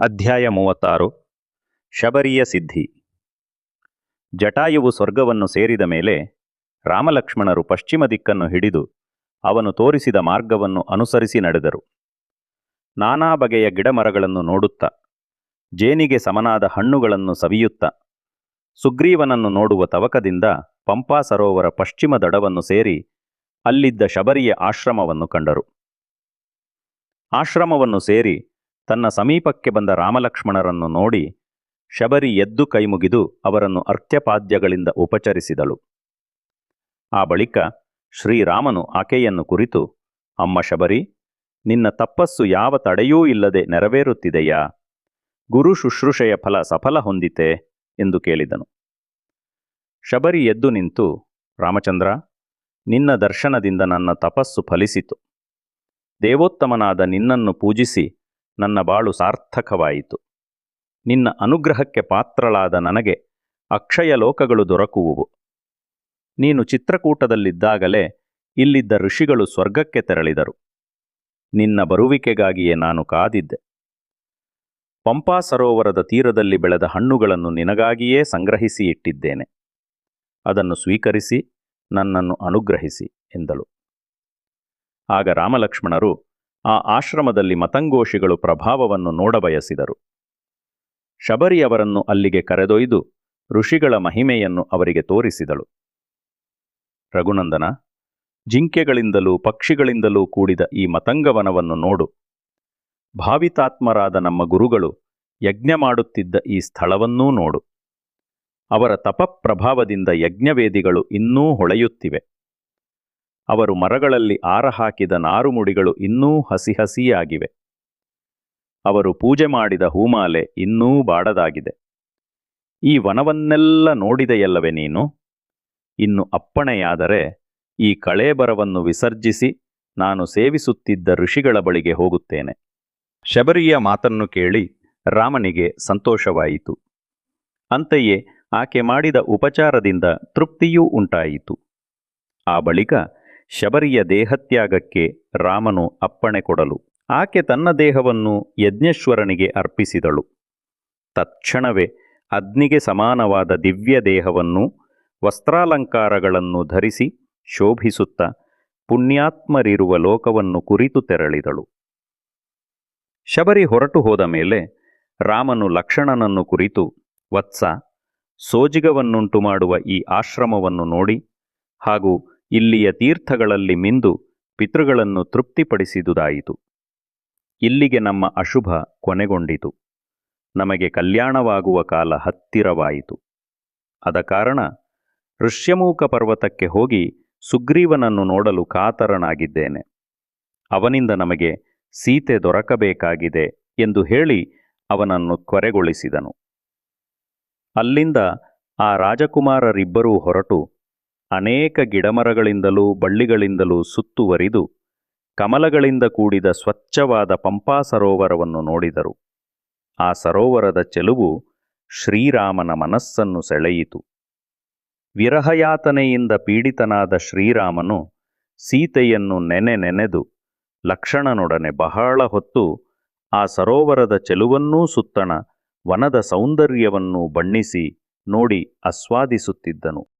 ಅಧ್ಯಾಯ ಮೂವತ್ತಾರು. ಶಬರಿಯ ಸಿದ್ಧಿ. ಜಟಾಯುವು ಸ್ವರ್ಗವನ್ನು ಸೇರಿದ ಮೇಲೆ ರಾಮಲಕ್ಷ್ಮಣರು ಪಶ್ಚಿಮ ದಿಕ್ಕನ್ನು ಹಿಡಿದು ಅವನು ತೋರಿಸಿದ ಮಾರ್ಗವನ್ನು ಅನುಸರಿಸಿ ನಡೆದರು. ನಾನಾ ಬಗೆಯ ಗಿಡಮರಗಳನ್ನು ನೋಡುತ್ತಾ, ಜೇನಿಗೆ ಸಮನಾದ ಹಣ್ಣುಗಳನ್ನು ಸವಿಯುತ್ತಾ, ಸುಗ್ರೀವನನ್ನು ನೋಡುವ ತವಕದಿಂದ ಪಂಪಾ ಸರೋವರ ಪಶ್ಚಿಮ ದಡವನ್ನು ಸೇರಿ ಅಲ್ಲಿದ್ದ ಶಬರಿಯ ಆಶ್ರಮವನ್ನು ಕಂಡರು. ಆಶ್ರಮವನ್ನು ಸೇರಿ ತನ್ನ ಸಮೀಪಕ್ಕೆ ಬಂದ ರಾಮಲಕ್ಷ್ಮಣರನ್ನು ನೋಡಿ ಶಬರಿ ಎದ್ದು ಕೈಮುಗಿದು ಅವರನ್ನು ಅರ್ಥ್ಯಪಾದ್ಯಗಳಿಂದ ಉಪಚರಿಸಿದಳು. ಆ ಬಳಿಕ ಶ್ರೀರಾಮನು ಆಕೆಯನ್ನು ಕುರಿತು, ಅಮ್ಮ ಶಬರಿ, ನಿನ್ನ ತಪಸ್ಸು ಯಾವ ತಡೆಯೂ ಇಲ್ಲದೆ ನೆರವೇರುತ್ತಿದೆಯಾ? ಗುರು ಶುಶ್ರೂಷೆಯ ಫಲ ಸಫಲ ಹೊಂದಿತೆ? ಎಂದು ಕೇಳಿದನು. ಶಬರಿ ಎದ್ದು ನಿಂತು, ರಾಮಚಂದ್ರ, ನಿನ್ನ ದರ್ಶನದಿಂದ ನನ್ನ ತಪಸ್ಸು ಫಲಿಸಿತು. ದೇವೋತ್ತಮನಾದ ನಿನ್ನನ್ನು ಪೂಜಿಸಿ ನನ್ನ ಬಾಳು ಸಾರ್ಥಕವಾಯಿತು. ನಿನ್ನ ಅನುಗ್ರಹಕ್ಕೆ ಪಾತ್ರಳಾದ ನನಗೆ ಅಕ್ಷಯ ಲೋಕಗಳು ದೊರಕುವುವು. ನೀನು ಚಿತ್ರಕೂಟದಲ್ಲಿದ್ದಾಗಲೇ ಇಲ್ಲಿದ್ದ ಋಷಿಗಳು ಸ್ವರ್ಗಕ್ಕೆ ತೆರಳಿದರು. ನಿನ್ನ ಬರುವಿಕೆಗಾಗಿಯೇ ನಾನು ಕಾದಿದ್ದೆ. ಪಂಪಾ ಸರೋವರದ ತೀರದಲ್ಲಿ ಬೆಳೆದ ಹಣ್ಣುಗಳನ್ನು ನಿನಗಾಗಿಯೇ ಸಂಗ್ರಹಿಸಿ ಇಟ್ಟಿದ್ದೇನೆ. ಅದನ್ನು ಸ್ವೀಕರಿಸಿ ನನ್ನನ್ನು ಅನುಗ್ರಹಿಸಿ ಎಂದಳು. ಆಗ ರಾಮಲಕ್ಷ್ಮಣರು ಆ ಆಶ್ರಮದಲ್ಲಿ ಮತಂಗೋಷಿಗಳು ಪ್ರಭಾವವನ್ನು ನೋಡಬಯಸಿದರು. ಶಬರಿಯವರನ್ನು ಅಲ್ಲಿಗೆ ಕರೆದೊಯ್ದು ಋಷಿಗಳ ಮಹಿಮೆಯನ್ನು ಅವರಿಗೆ ತೋರಿಸಿದಳು. ರಘುನಂದನ, ಜಿಂಕೆಗಳಿಂದಲೂ ಪಕ್ಷಿಗಳಿಂದಲೂ ಕೂಡಿದ ಈ ಮತಂಗವನವನ್ನು ನೋಡು. ಭಾವಿತಾತ್ಮರಾದ ನಮ್ಮ ಗುರುಗಳು ಯಜ್ಞ ಮಾಡುತ್ತಿದ್ದ ಈ ಸ್ಥಳವನ್ನೂ ನೋಡು. ಅವರ ತಪಪ್ರಭಾವದಿಂದ ಯಜ್ಞವೇದಿಗಳು ಇನ್ನೂ ಹೊಳೆಯುತ್ತಿವೆ. ಅವರು ಮರಗಳಲ್ಲಿ ಆರ ಹಾಕಿದ ನಾರುಮುಡಿಗಳು ಇನ್ನೂ ಹಸಿ ಹಸಿಯಾಗಿವೆ. ಅವರು ಪೂಜೆ ಮಾಡಿದ ಹೂಮಾಲೆ ಇನ್ನೂ ಬಾಡದಾಗಿದೆ. ಈ ವನವನ್ನೆಲ್ಲ ನೋಡಿದೆಯಲ್ಲವೇ ನೀನು? ಇನ್ನು ಅಪ್ಪಣೆಯಾದರೆ ಈ ಕಳೇಬರವನ್ನು ವಿಸರ್ಜಿಸಿ ನಾನು ಸೇವಿಸುತ್ತಿದ್ದ ಋಷಿಗಳ ಬಳಿಗೆ ಹೋಗುತ್ತೇನೆ. ಶಬರಿಯ ಮಾತನ್ನು ಕೇಳಿ ರಾಮನಿಗೆ ಸಂತೋಷವಾಯಿತು. ಅಂತೆಯೇ ಆಕೆ ಮಾಡಿದ ಉಪಚಾರದಿಂದ ತೃಪ್ತಿಯೂ ಉಂಟಾಯಿತು. ಆ ಬಳಿಕ ಶಬರಿಯ ದೇಹತ್ಯಾಗಕ್ಕೆ ರಾಮನು ಅಪ್ಪಣೆ ಕೊಡಲು. ಆಕೆ ತನ್ನ ದೇಹವನ್ನು ಯಜ್ಞೇಶ್ವರನಿಗೆ ಅರ್ಪಿಸಿದಳು. ತತ್ಕ್ಷಣವೇ ಅಗ್ನಿಗೆ ಸಮಾನವಾದ ದಿವ್ಯ ದೇಹವನ್ನು, ವಸ್ತ್ರಾಲಂಕಾರಗಳನ್ನು ಧರಿಸಿ ಶೋಭಿಸುತ್ತ ಪುಣ್ಯಾತ್ಮರಿರುವ ಲೋಕವನ್ನು ಕುರಿತು ತೆರಳಿದಳು. ಶಬರಿ ಹೊರಟು ಹೋದ ಮೇಲೆ ರಾಮನು ಲಕ್ಷಣನನ್ನು ಕುರಿತು ವತ್ಸ ಸೋಜಿಗವನ್ನುಂಟು ಮಾಡುವ ಈ ಆಶ್ರಮವನ್ನು ನೋಡಿ ಹಾಗೂ ಇಲ್ಲಿಯ ತೀರ್ಥಗಳಲ್ಲಿ ಮಿಂದು ಪಿತೃಗಳನ್ನು ತೃಪ್ತಿಪಡಿಸಿದುದಾಯಿತು. ಇಲ್ಲಿಗೆ ನಮ್ಮ ಅಶುಭ ಕೊನೆಗೊಂಡಿತು. ನಮಗೆ ಕಲ್ಯಾಣವಾಗುವ ಕಾಲ ಹತ್ತಿರವಾಯಿತು. ಅದ ಕಾರಣ ಋಷ್ಯಮೂಕ ಪರ್ವತಕ್ಕೆ ಹೋಗಿ ಸುಗ್ರೀವನನ್ನು ನೋಡಲು ಕಾತರನಾಗಿದ್ದೇನೆ. ಅವನಿಂದ ನಮಗೆ ಸೀತೆ ದೊರಕಬೇಕಾಗಿದೆ ಎಂದು ಹೇಳಿ ಅವನನ್ನು ತ್ವರೆಗೊಳಿಸಿದನು. ಅಲ್ಲಿಂದ ಆ ರಾಜಕುಮಾರರಿಬ್ಬರೂ ಹೊರಟು ಅನೇಕ ಗಿಡಮರಗಳಿಂದಲೂ ಬಳ್ಳಿಗಳಿಂದಲೂ ಸುತ್ತುವರಿದು ಕಮಲಗಳಿಂದ ಕೂಡಿದ ಸ್ವಚ್ಛವಾದ ಪಂಪಾ ಸರೋವರವನ್ನು ನೋಡಿದರು. ಆ ಸರೋವರದ ಚೆಲುವು ಶ್ರೀರಾಮನ ಮನಸ್ಸನ್ನು ಸೆಳೆಯಿತು. ವಿರಹಯಾತನೆಯಿಂದ ಪೀಡಿತನಾದ ಶ್ರೀರಾಮನು ಸೀತೆಯನ್ನು ನೆನೆ ನೆನೆದು ಲಕ್ಷಣನೊಡನೆ ಬಹಳ ಹೊತ್ತು ಆ ಸರೋವರದ ಚೆಲುವನ್ನೂ ಸುತ್ತಣ ವನದ ಸೌಂದರ್ಯವನ್ನೂ ಬಣ್ಣಿಸಿ ನೋಡಿ ಆಸ್ವಾದಿಸುತ್ತಿದ್ದನು.